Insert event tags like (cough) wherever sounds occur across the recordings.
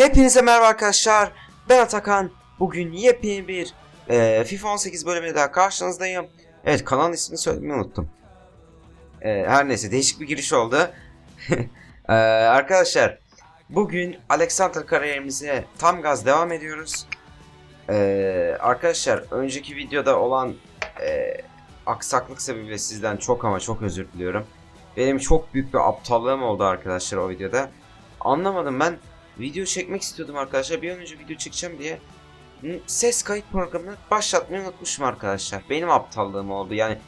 Hepinize merhaba arkadaşlar. Ben Atakan. Bugün yepyeni bir e, FIFA 18 bölümüne daha karşınızdayım. Evet kanalın ismini söylemeyi unuttum. E, her neyse değişik bir giriş oldu. (laughs) E, arkadaşlar bugün Alexander kariyerimize tam gaz devam ediyoruz. E, arkadaşlar önceki videoda olan e, aksaklık sebebiyle sizden çok ama çok özür diliyorum. Benim çok büyük bir aptallığım oldu arkadaşlar o videoda. Anlamadım ben video çekmek istiyordum arkadaşlar. Bir an önce video çekeceğim diye ses kayıt programını başlatmayı unutmuşum arkadaşlar. Benim aptallığım oldu. Yani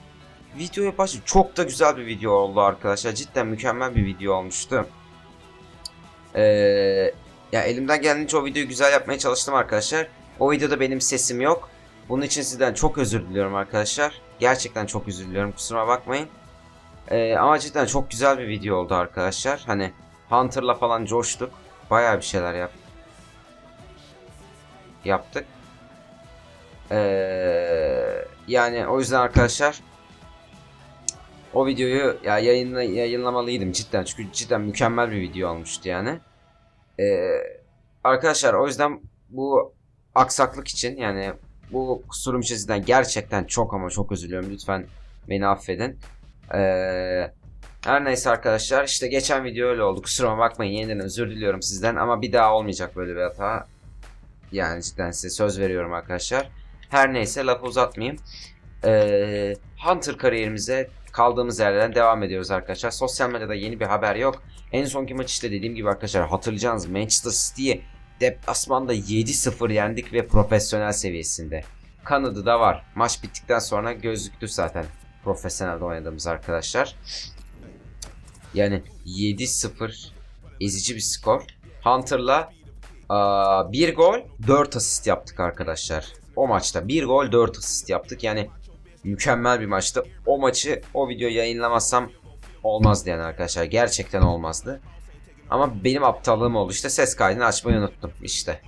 videoya baş çok da güzel bir video oldu arkadaşlar. Cidden mükemmel bir video olmuştu. Ee, ya elimden geldiğince o videoyu güzel yapmaya çalıştım arkadaşlar. O videoda benim sesim yok. Bunun için sizden çok özür diliyorum arkadaşlar. Gerçekten çok özür diliyorum. Kusura bakmayın. Ee, ama cidden çok güzel bir video oldu arkadaşlar. Hani Hunter'la falan coştuk. Bayağı bir şeyler yap yaptık. Ee, yani o yüzden arkadaşlar o videoyu ya yayınla, yayınlamalıydım cidden çünkü cidden mükemmel bir video olmuştu yani. Ee, arkadaşlar o yüzden bu aksaklık için yani bu kusurum için gerçekten çok ama çok özür diliyorum. Lütfen beni affedin. Ee, her neyse arkadaşlar işte geçen video öyle oldu. Kusuruma bakmayın yeniden özür diliyorum sizden ama bir daha olmayacak böyle bir hata. Yani cidden size söz veriyorum arkadaşlar. Her neyse lafı uzatmayayım. Ee, Hunter kariyerimize kaldığımız yerden devam ediyoruz arkadaşlar. Sosyal medyada yeni bir haber yok. En sonki maç işte dediğim gibi arkadaşlar hatırlayacağınız Manchester City'yi deplasmanda 7-0 yendik ve profesyonel seviyesinde. Kanadı da var. Maç bittikten sonra gözüktü zaten profesyonelde oynadığımız arkadaşlar. Yani 7-0 ezici bir skor. Hunter'la bir gol 4 asist yaptık arkadaşlar. O maçta bir gol 4 asist yaptık. Yani mükemmel bir maçtı. O maçı o videoyu yayınlamazsam olmazdı yani arkadaşlar. Gerçekten olmazdı. Ama benim aptallığım oldu. İşte ses kaydını açmayı unuttum işte.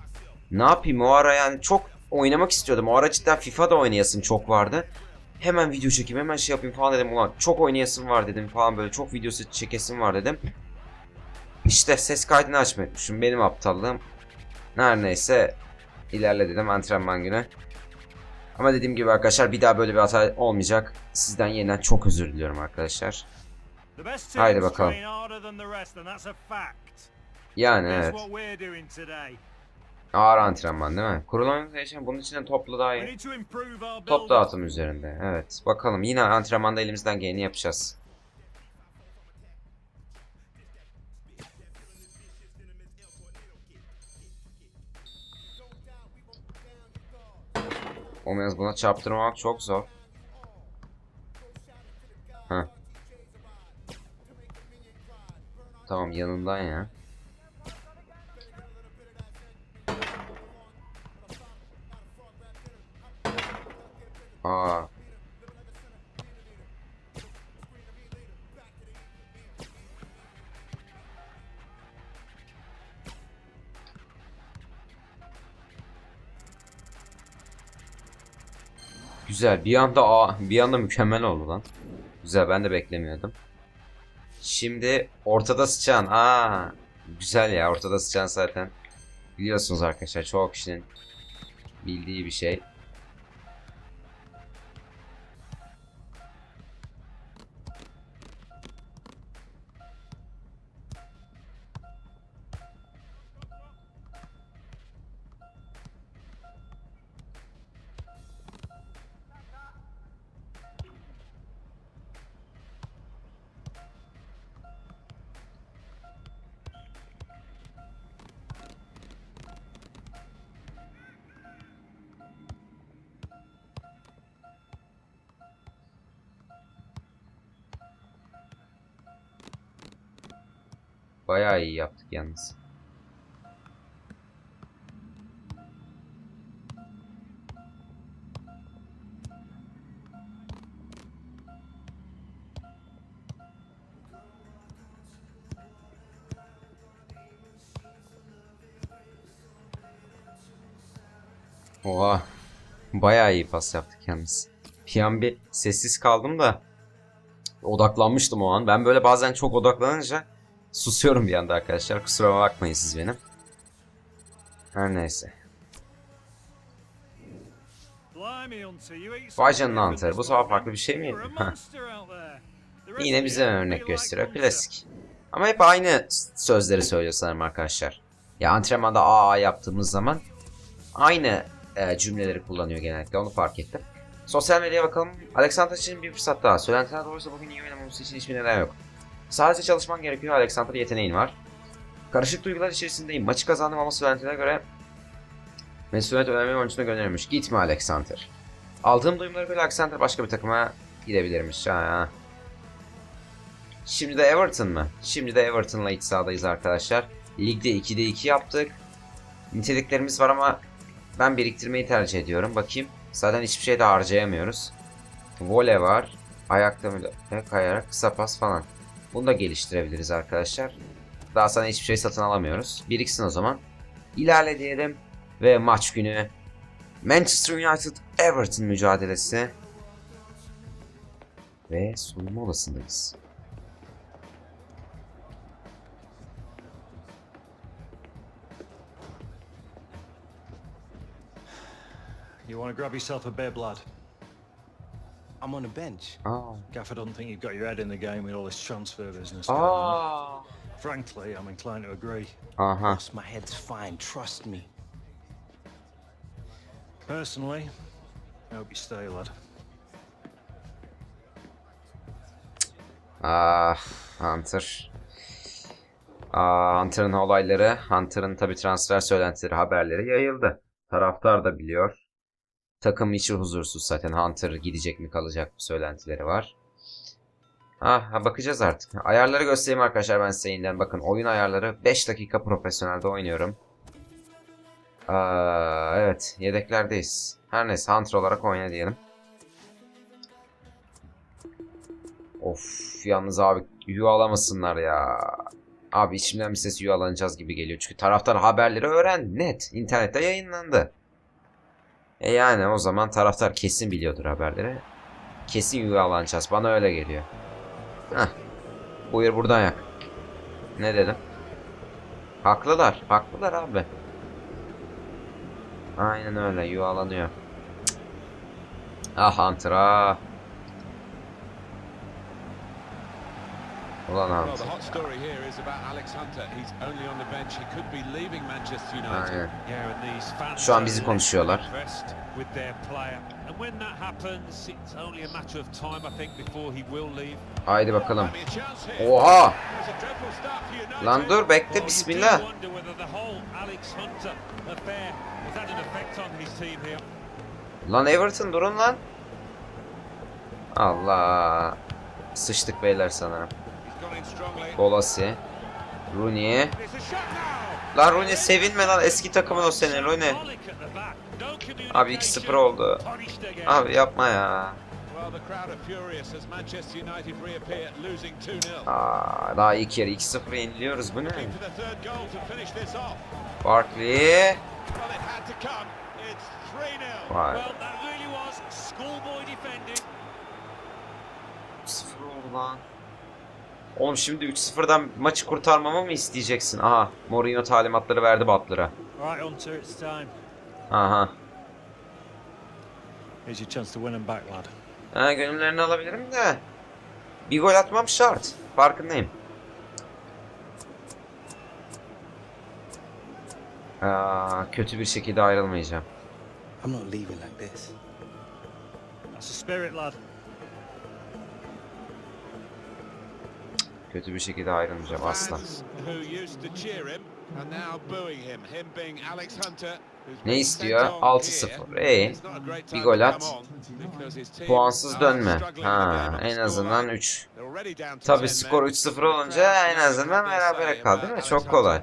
Ne yapayım o ara yani çok oynamak istiyordum. O ara cidden FIFA'da oynayasım çok vardı. Hemen video çekeyim hemen şey yapayım falan dedim. Ulan çok oynayasım var dedim falan böyle çok videosu çekesim var dedim. İşte ses kaydını açmayı unutmuşum. Benim aptallığım. Her neyse ilerle dedim antrenman günü. Ama dediğim gibi arkadaşlar bir daha böyle bir hata olmayacak. Sizden yeniden çok özür diliyorum arkadaşlar. Haydi bakalım. Yani evet. Ağır antrenman değil mi? Kurulan organizasyon bunun için de toplu daha iyi. Top dağıtım üzerinde. Evet. Bakalım yine antrenmanda elimizden geleni yapacağız. Olmaz buna çarptırmamak çok zor. Heh. Tamam yanından ya. Aa. Güzel. Bir anda aa, bir anda mükemmel oldu lan. Güzel ben de beklemiyordum. Şimdi ortada sıçan. Aa, güzel ya ortada sıçan zaten. Biliyorsunuz arkadaşlar çoğu kişinin bildiği bir şey. Bayağı iyi yaptık yalnız. Oha. Bayağı iyi pas yaptık yalnız. Bir an bir sessiz kaldım da odaklanmıştım o an. Ben böyle bazen çok odaklanınca Susuyorum bir anda arkadaşlar. Kusura bakmayın siz benim. Her neyse. Vay canına Hunter, bu morning. farklı bir şey mi (laughs) Yine bize örnek gösteriyor. Klasik. Ama hep aynı sözleri söylüyor sanırım arkadaşlar. Ya antrenmanda aa yaptığımız zaman aynı e, cümleleri kullanıyor genellikle. Onu fark ettim. Sosyal medyaya bakalım. Alexander için bir fırsat daha. Söylentiler doğruysa bugün iyi oynamamız için hiçbir neden yok. Sadece çalışman gerekiyor. Alexander yeteneğin var. Karışık duygular içerisindeyim. Maçı kazandım ama söylentilere göre Mesuliyet önemli oyuncusuna gönderilmiş. Gitme Alexander. Aldığım duyumlara göre Alexander başka bir takıma gidebilirmiş. Ha. Şimdi de Everton mı? Şimdi de Everton'la iç sahadayız arkadaşlar. Ligde 2'de 2 yaptık. Niteliklerimiz var ama ben biriktirmeyi tercih ediyorum. Bakayım. Zaten hiçbir şey de harcayamıyoruz. Vole var. Ayakta kayarak kısa pas falan. Bunu da geliştirebiliriz arkadaşlar. Daha sonra hiçbir şey satın alamıyoruz. Biriksin o zaman. İlerle diyelim. Ve maç günü Manchester United Everton mücadelesi. Ve soyunma odasındayız. You want to grab yourself a bib, lad? I'm on the bench. Aa. Gaffer doesn't think you've got your head in the game with all this transfer business. going Ah. on. Aa. Frankly, I'm inclined to agree. Aha. Boss, my head's fine. Trust me. Personally, I hope you stay, lad. Ah, Hunter. Aa, Hunter'ın olayları, Hunter'ın tabi transfer söylentileri, haberleri yayıldı. Taraftar da biliyor. Takım içi huzursuz zaten. Hunter gidecek mi kalacak mı söylentileri var. Ah, bakacağız artık. Ayarları göstereyim arkadaşlar ben size yeniden. Bakın oyun ayarları 5 dakika profesyonelde oynuyorum. Aa, evet yedeklerdeyiz. Her neyse Hunter olarak oyna diyelim. Of yalnız abi yuvalamasınlar ya. Abi içimden bir ses yuvalanacağız gibi geliyor. Çünkü taraftar haberleri öğren net. internette yayınlandı. E yani o zaman taraftar kesin biliyordur haberleri. Kesin yuvalanacağız. Bana öyle geliyor. Heh. Buyur buradan yak. Ne dedim? Haklılar. Haklılar abi. Aynen öyle yuvalanıyor. Ah Hunter Ulan Well, the Hunter. hot story here is about Alex Hunter. He's only on the bench. He could be leaving Manchester United. Aynen. Yeah, and these fans Şu an bizi konuşuyorlar. impressed with their player. And when that happens, it's only a matter of time, I think, before he will leave. Haydi bakalım. Might be a chance here. Oha! It's a dreadful start for United. Lan dur bekle Well, you bismillah. do wonder whether the whole Alex Hunter affair has had an effect on his team here. Lan Everton durun lan. Allah. Sıçtık beyler sanırım. He's gone in strongly. Bolasi. Rooney. It's a shot now. Lan Rooney sevinme lan eski takımın o senin Rooney. Abi 2-0 oldu. Abi yapma ya. Well, the crowd are furious as Manchester United reappear, losing 2-0. Aa, daha ilk yarı 2-0 yeniliyoruz bu ne? Barkley. Well, it had to come. It's 3-0. Vay. Well, that really was schoolboy defending. 0 oldu lan. Oğlum şimdi 3-0'dan maçı kurtarmamı mı isteyeceksin? Aha Mourinho talimatları verdi Butler'a. Aha. Here's your chance to win him back, lad. Ha, gönüllerini alabilirim de. Bir gol atmam şart. Farkındayım. Aa, kötü bir şekilde ayrılmayacağım. I'm not leaving like this. That's the spirit, lad. Kötü bir şekilde ayrılmayacağım asla. Ne istiyor? sent on 6-0. here. İyi. It's not a great Bir gol at. Puansız dönme. Ha, en azından scoreline. 3. They're already down to Tabii 10 skor men. 3-0 The olunca en azından berabere kaldı değil mi? Çok kolay.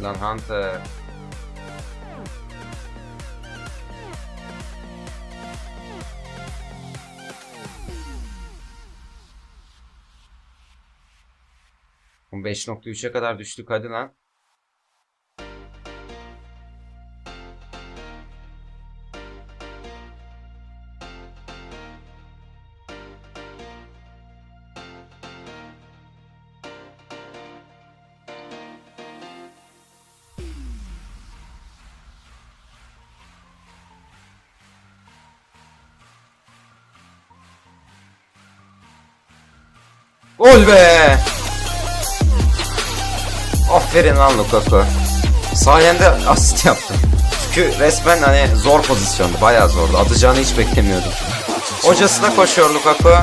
Lan Hunter. ...5.3'e kadar düştük hadi lan. Gol be! Aferin lan Lukaku. Sayende asist yaptım. Çünkü resmen hani zor pozisyondu. Bayağı zordu. Atacağını hiç beklemiyordum. Hocasına koşuyor Lukaku.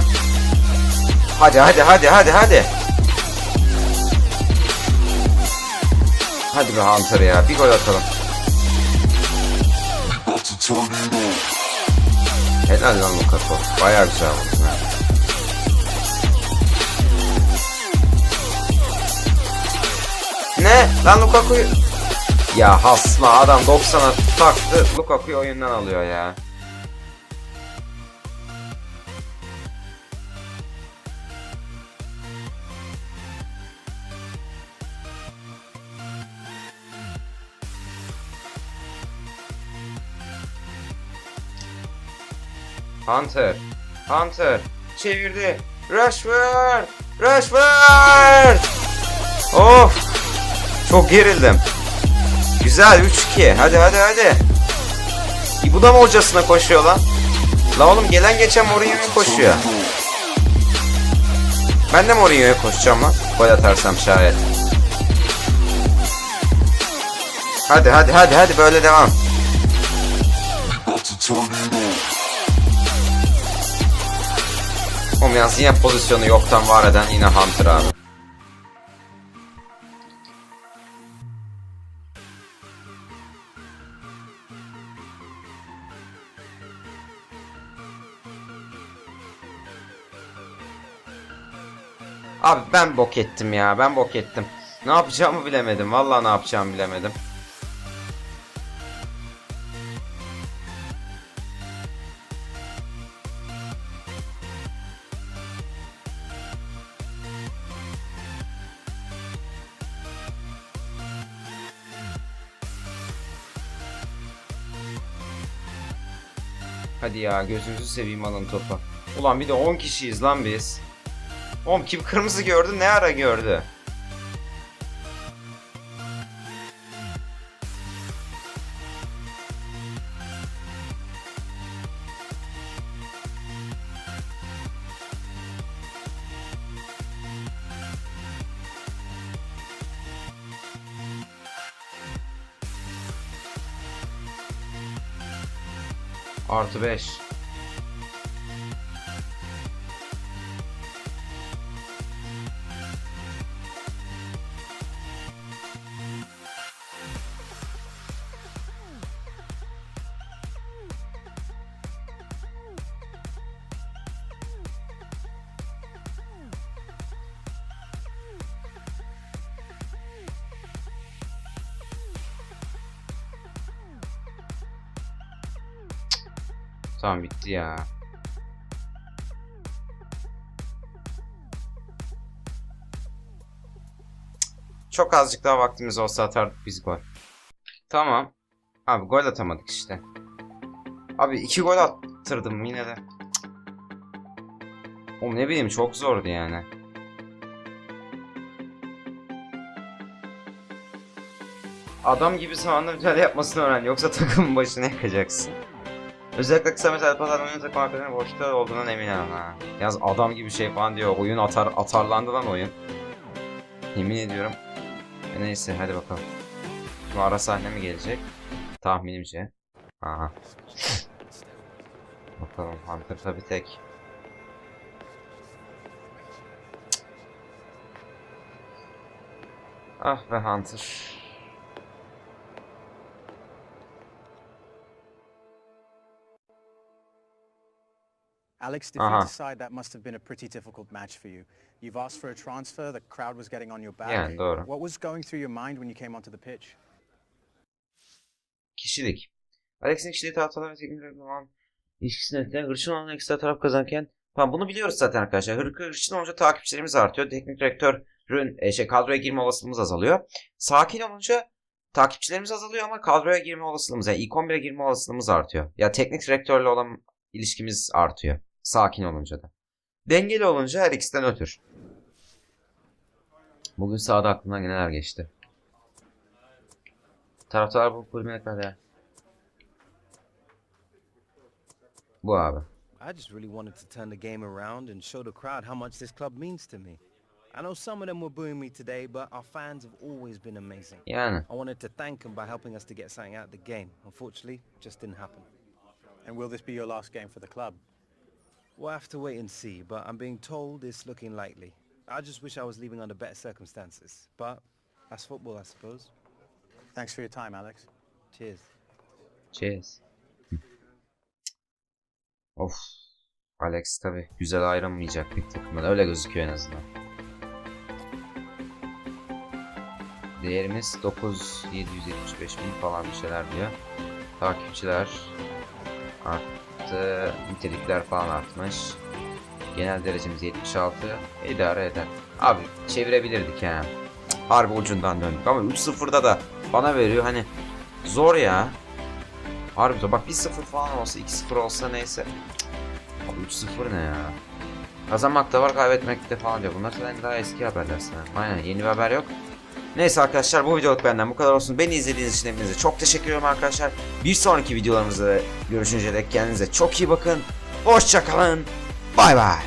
Hadi hadi hadi hadi hadi. Hadi be Hunter ya. Bir gol atalım. Helal lan Lukaku. Bayağı güzel vurdun Ne? Lan Lukaku'yu... Ya hasma adam 90'a taktı. Lukaku'yu oyundan alıyor ya. Hunter. Hunter. Çevirdi. Rashford. Rashford. Of. Çok gerildim. Güzel 3-2. Hadi hadi hadi. E, Bu da mı hocasına koşuyor lan? La oğlum gelen geçen Mourinho'ya koşuyor. Ben de Mourinho'ya koşacağım lan. Gol atarsam şayet. Hadi hadi hadi hadi böyle devam. Oğlum yalnız yine pozisyonu yoktan var eden yine Hunter abi. Abi ben bok ettim ya. Ben bok ettim. Ne yapacağımı bilemedim. Vallahi ne yapacağımı bilemedim. Hadi ya gözünüzü seveyim alın topu. Ulan bir de 10 kişiyiz lan biz. Oğlum kim kırmızı gördü ne ara gördü? Artı 5. Tamam bitti ya. Çok azıcık daha vaktimiz olsa atardık biz gol. Tamam. Abi gol atamadık işte. Abi iki gol attırdım yine de. Oğlum ne bileyim çok zordu yani. Adam gibi zamanda müdahale yapmasını öğren. Yoksa (laughs) takımın başına yakacaksın. Özellikle kısa mesafeli pas oyunun takım arkadaşının boşta olduğundan eminim ha. Yaz adam gibi şey falan diyor. Oyun atar atarlandı lan oyun. Yemin ediyorum. E neyse hadi bakalım. Şimdi ara sahne mi gelecek? Tahminimce. Aha. bakalım Hunter tabi tek. Ah be Hunter. Alex, did Uh-huh. you decide that must have been a pretty difficult match for you? You've asked for a transfer, the crowd was getting on your back. Yani doğru. What was going through your mind when you came onto the pitch? Kişilik. Alex'in kişiliği tahtalar ve teknik zaman ilişkisini etkileyen hırçın olan ekstra taraf kazanırken Tamam bunu biliyoruz zaten arkadaşlar. Hırkı hırçın olunca takipçilerimiz artıyor. Teknik direktör e, şey kadroya girme olasılığımız azalıyor. Sakin olunca takipçilerimiz azalıyor ama kadroya girme olasılığımız yani ilk 11'e girme olasılığımız artıyor. Ya teknik direktörle olan ilişkimiz artıyor. Sakin olunca da. Dengeli olunca her ikisinden ötür. Bugün sahada aklımdan neler geçti. Taraftar bu kulübüne kadar. Bu abi. I just really wanted to turn the game around and show the crowd how much this club means to me. I know some of them were booing me today, but our fans have always been amazing. Yani. I wanted to thank them by helping us to get something out of the game. Unfortunately, just didn't happen. And will this be your last game for the club? We'll have to wait and see, but I'm being told it's looking likely. I just wish I was leaving under better circumstances. But that's football, I suppose. Thanks for your time, Alex. Cheers. Cheers. of. Alex tabi güzel ayrılmayacak bir takımdan. Öyle gözüküyor en azından. Değerimiz 9775 bin falan bir şeyler diyor. Takipçiler arttı. Nitelikler falan artmış. Genel derecemiz 76. İdare eder. Abi çevirebilirdik. Cık, Harbi ucundan döndük ama 3-0'da da bana veriyor hani zor ya. Harbi. Bak 1-0 falan olsa 2-0 olsa neyse. Abi 3-0 ne ya? Kazanmak da var kaybetmek de falan diyor. Bunlar zaten daha eski haberler sana. Aynen yeni bir haber yok. Neyse arkadaşlar bu videoluk benden bu kadar olsun. Beni izlediğiniz için hepinize çok teşekkür ederim arkadaşlar. Bir sonraki videolarımızda görüşünceye dek kendinize çok iyi bakın. Hoşçakalın. Bay bay.